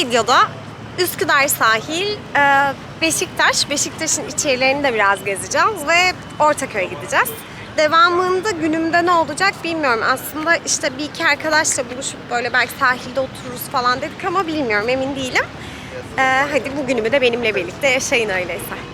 videoda Üsküdar sahil, e, Beşiktaş, Beşiktaş'ın içerilerini de biraz gezeceğiz ve Ortaköy'e gideceğiz. Devamında günümde ne olacak bilmiyorum. Aslında işte bir iki arkadaşla buluşup böyle belki sahilde otururuz falan dedik ama bilmiyorum emin değilim. E, hadi bugünümü de benimle birlikte yaşayın öyleyse.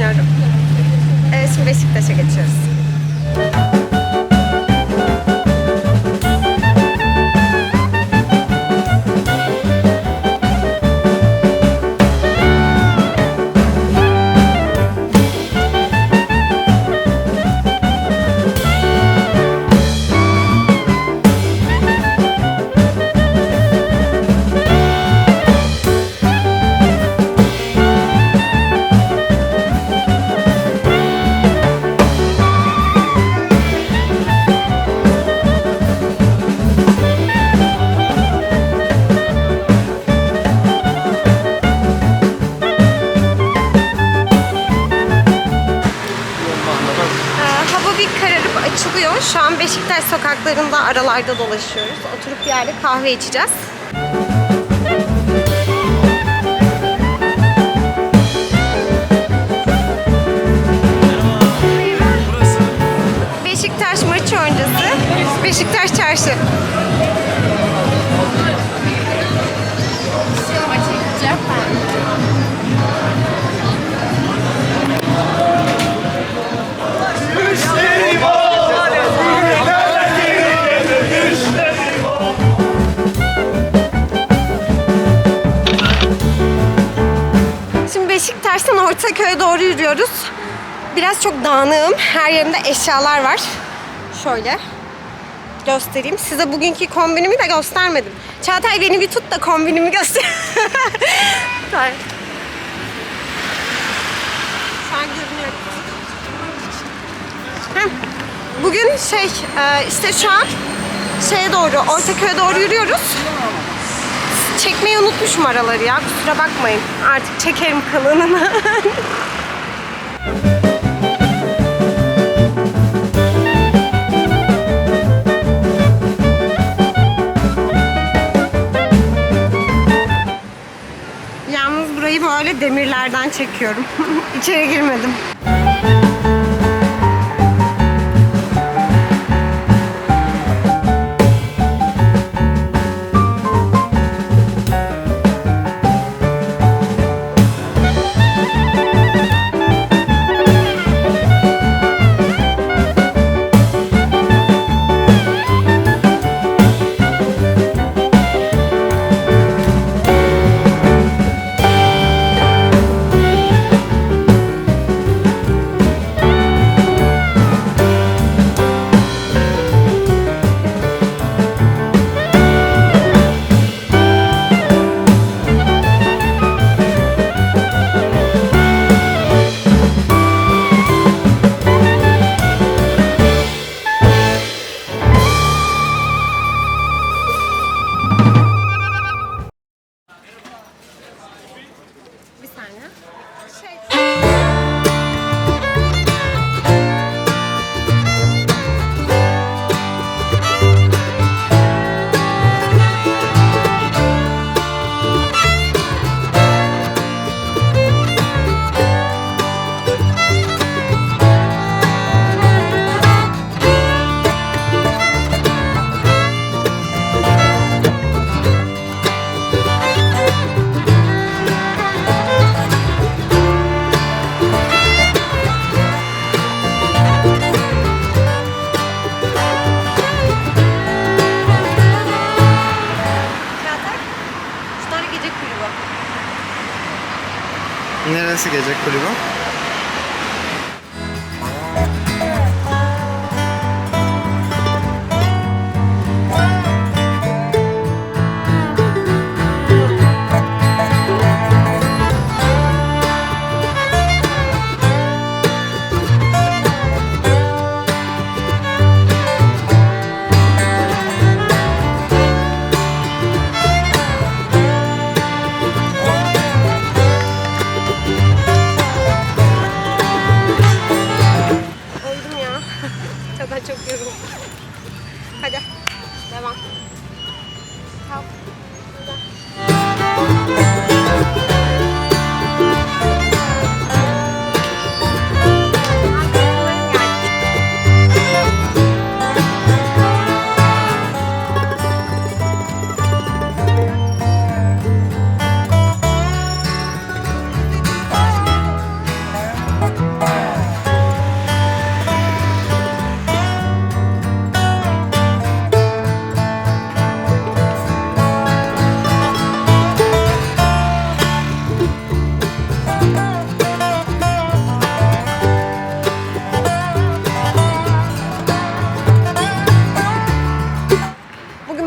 Bilmiyorum. E, şimdi Beşiktaş'a geçiyoruz. Sokaklarında aralarda dolaşıyoruz. Oturup bir yerde kahve içeceğiz. Beşiktaş maçı öncesi. Beşiktaş çarşı. Yürüyoruz. Biraz çok dağınığım. Her yerimde eşyalar var. Şöyle göstereyim. Size bugünkü kombinimi de göstermedim. Çağatay beni bir tut da kombinimi göster. Şu. Bugün şey e, işte şu an şeye doğru Ortaköy'e doğru yürüyoruz. Çekmeyi unutmuşum araları ya. Kusura bakmayın. Artık çekerim kalanını. Yalnız burayı böyle demirlerden çekiyorum. İçeri girmedim.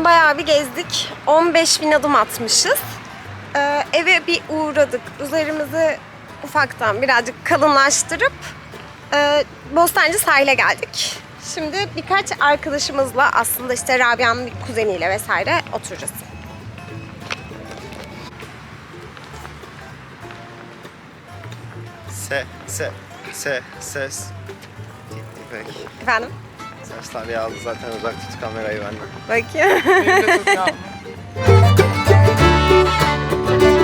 Bugün bayağı bir gezdik. 15 bin adım atmışız. Ee, eve bir uğradık. Üzerimizi ufaktan birazcık kalınlaştırıp e, Bostancı sahile geldik. Şimdi birkaç arkadaşımızla aslında işte Rabia'nın bir kuzeniyle vesaire oturacağız. Se, se, se, ses. Efendim? Saçlar yağlı zaten uzak tut kamerayı benden. Bakayım. Bak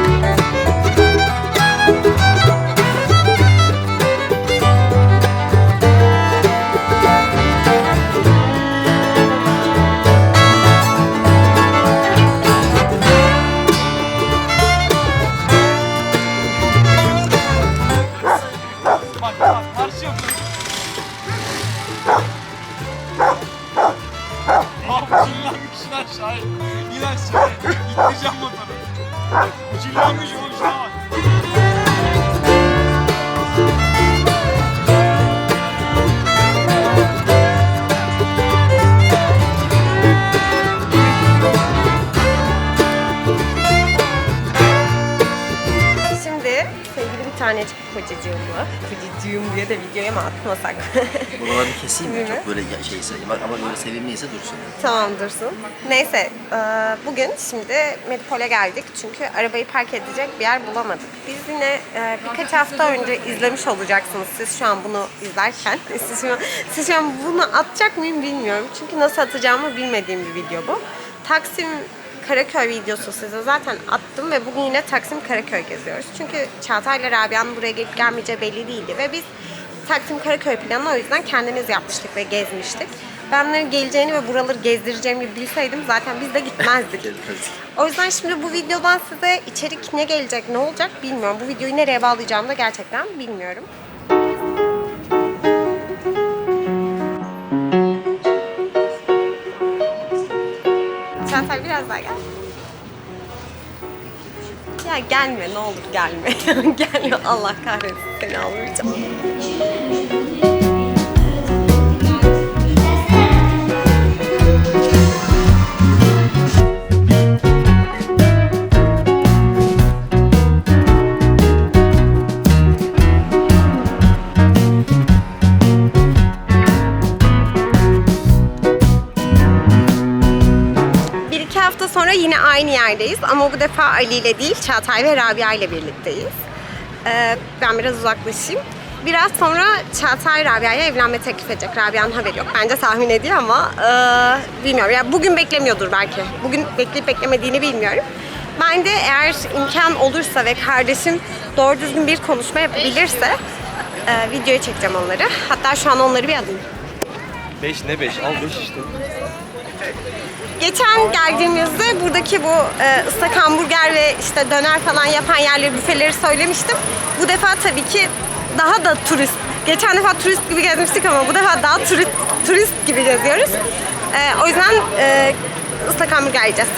tanecik kocacığımla, kocacığım diye de videoya mı atmasak? Buraları keseyim mi? Çok böyle şeyse ama böyle sevimliyse dursun. tamam dursun. Neyse, e, bugün şimdi Medipol'e geldik çünkü arabayı park edecek bir yer bulamadık. Biz yine e, birkaç hafta önce izlemiş olacaksınız siz şu an bunu izlerken. Siz şu an, siz şu an bunu atacak mıyım bilmiyorum. Çünkü nasıl atacağımı bilmediğim bir video bu. Taksim Karaköy videosu size zaten attım ve bugün yine Taksim Karaköy geziyoruz. Çünkü Çağatay ile Rabia'nın buraya gelip gelmeyeceği belli değildi ve biz Taksim Karaköy planını o yüzden kendimiz yapmıştık ve gezmiştik. Ben bunların geleceğini ve buraları gezdireceğimi bilseydim zaten biz de gitmezdik. o yüzden şimdi bu videodan size içerik ne gelecek, ne olacak bilmiyorum. Bu videoyu nereye bağlayacağımı da gerçekten bilmiyorum. Biraz daha gel. Ya gelme ne olur gelme. gelme Allah kahretsin seni almayacağım. Sonra yine aynı yerdeyiz ama bu defa Ali ile değil Çağatay ve Rabia ile birlikteyiz. Ee, ben biraz uzaklaşayım. Biraz sonra Çağatay Rabia'ya evlenme teklif edecek. Rabia'nın haberi yok. Bence tahmin ediyor ama ee, bilmiyorum. Yani bugün beklemiyordur belki. Bugün bekleyip beklemediğini bilmiyorum. Ben de eğer imkan olursa ve kardeşim doğru düzgün bir konuşma yapabilirse ee, videoya çekeceğim onları. Hatta şu an onları bir alayım. 5 ne 5? Al 5 işte. Geçen geldiğimizde buradaki bu e, ıslak hamburger ve işte döner falan yapan yerleri, büfeleri söylemiştim. Bu defa tabii ki daha da turist. Geçen defa turist gibi gezmiştik ama bu defa daha turist turist gibi geziyoruz. E, o yüzden e, ıslak hamburger yiyeceğiz.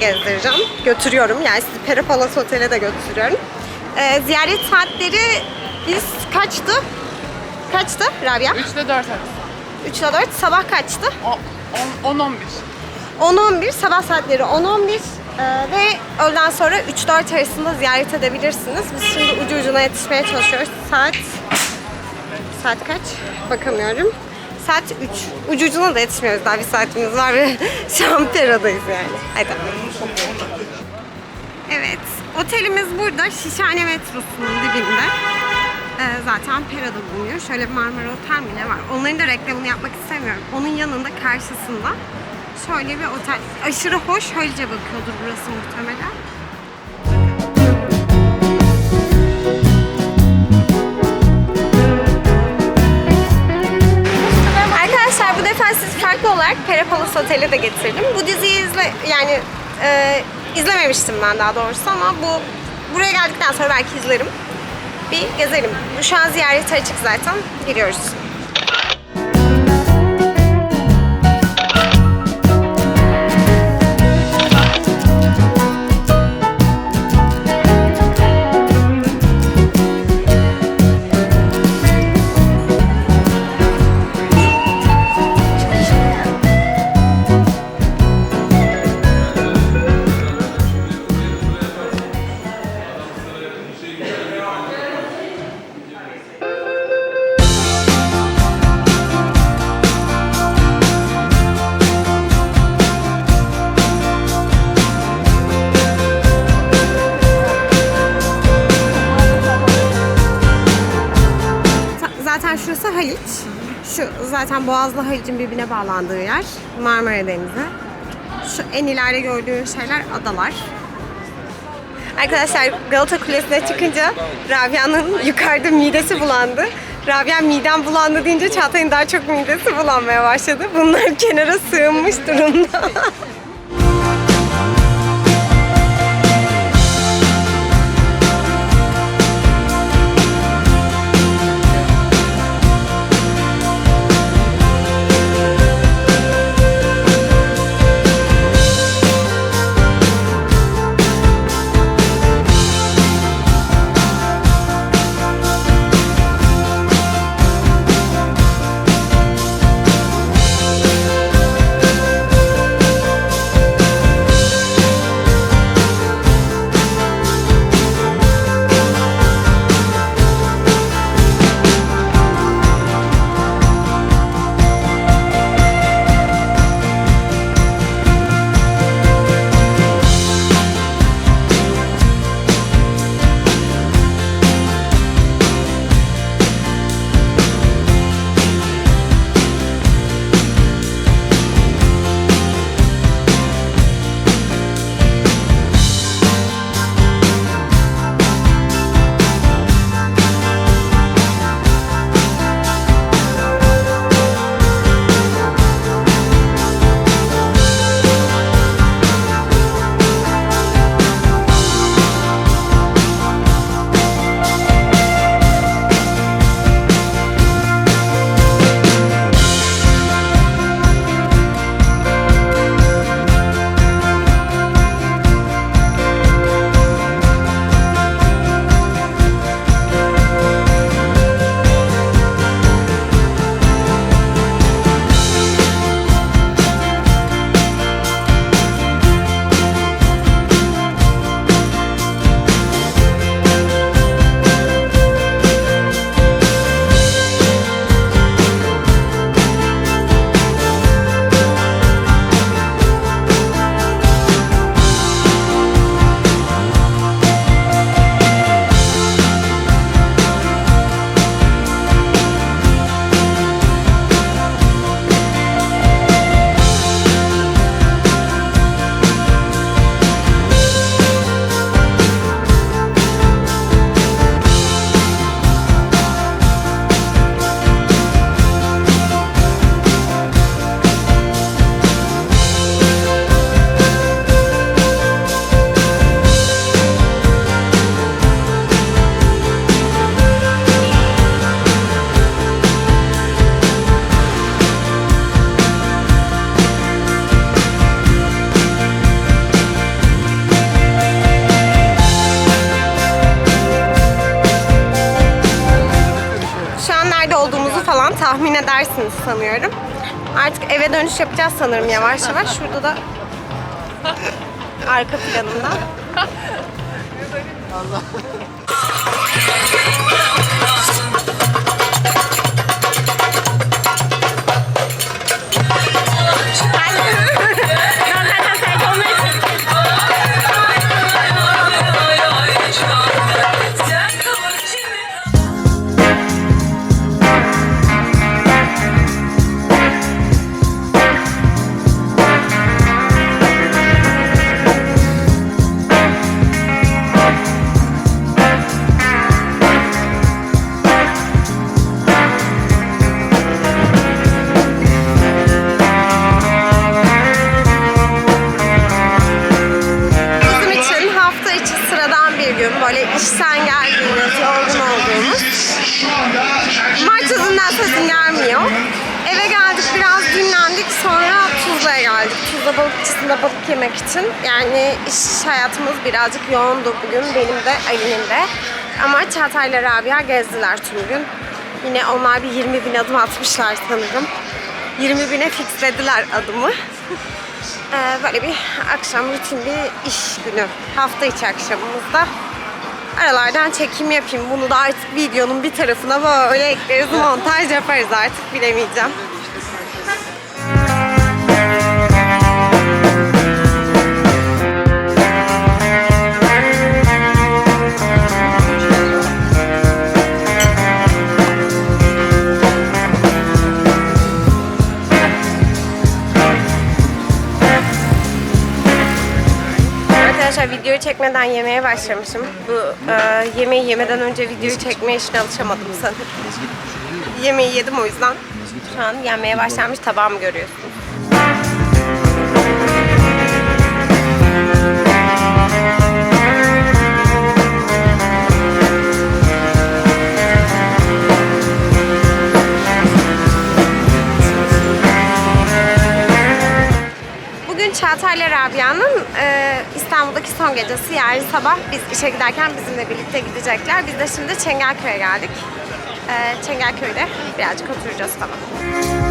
De gezdireceğim. Götürüyorum yani sizi Peripalas Otel'e de götürüyorum. Ee, ziyaret saatleri biz kaçtı? Kaçtı Rabia? 3 ile 4 arası. 3 ile 4. Sabah kaçtı? O- on- 10-11. 10-11. Sabah saatleri 10-11. Ee, ve öğleden sonra 3-4 arasında ziyaret edebilirsiniz. Biz şimdi ucu ucuna yetişmeye çalışıyoruz. Saat Saat kaç? Bakamıyorum. Saat 3. Ucu ucuna da yetişmiyoruz. Daha bir saatimiz var ve şu an Pera'dayız yani. Hadi. Evet. Otelimiz burada. Şişhane metrosunun dibinde. Ee, zaten Pera'da bulunuyor. Şöyle bir Marmara Otel mi ne var? Onların da reklamını yapmak istemiyorum. Onun yanında karşısında şöyle bir otel. Aşırı hoş. Halice bakıyordur burası muhtemelen. Arkadaşlar bu defa siz farklı olarak Peripalas Otel'e de getirdim. Bu diziyi izle yani e, izlememiştim ben daha doğrusu ama bu buraya geldikten sonra belki izlerim. Bir gezelim. Şu an ziyarete açık zaten. Giriyoruz. Zaten Boğaz'la Haliç'in birbirine bağlandığı yer. Marmara Denizi. Şu en ileride gördüğünüz şeyler adalar. Arkadaşlar Galata Kulesi'ne çıkınca Rabia'nın yukarıda midesi bulandı. Rabia midem bulandı deyince Çağatay'ın daha çok midesi bulanmaya başladı. Bunlar kenara sığınmış durumda. tahmin edersiniz sanıyorum. Artık eve dönüş yapacağız sanırım yavaş yavaş. Şurada da arka planında. Bizim sesim gelmiyor. Eve geldik, biraz dinlendik. Sonra Tuzla'ya geldik. Tuzla balıkçısında balık yemek için. Yani iş hayatımız birazcık yoğundu bugün. Benim de, Ali'nin de. Ama Çağatay'la Rabia gezdiler tüm gün. Yine onlar bir 20 bin adım atmışlar sanırım. 20 bine fixlediler adımı. Ee, böyle bir akşam rutin bir iş günü. Hafta içi akşamımızda. Aralardan çekim yapayım. Bunu da artık videonun bir tarafına böyle ekleriz, montaj yaparız artık bilemeyeceğim. Çekmeden yemeğe başlamışım. Bu e, yemeği yemeden önce videoyu çekme işine alışamadım sanırım. Yemeği yedim o yüzden. Şu an yenmeye başlanmış tabağımı görüyorsunuz. Çağatay'la Rabia'nın e, İstanbul'daki son gecesi. Yarın sabah biz işe giderken bizimle birlikte gidecekler. Biz de şimdi Çengelköy'e geldik. E, Çengelköy'de birazcık oturacağız falan.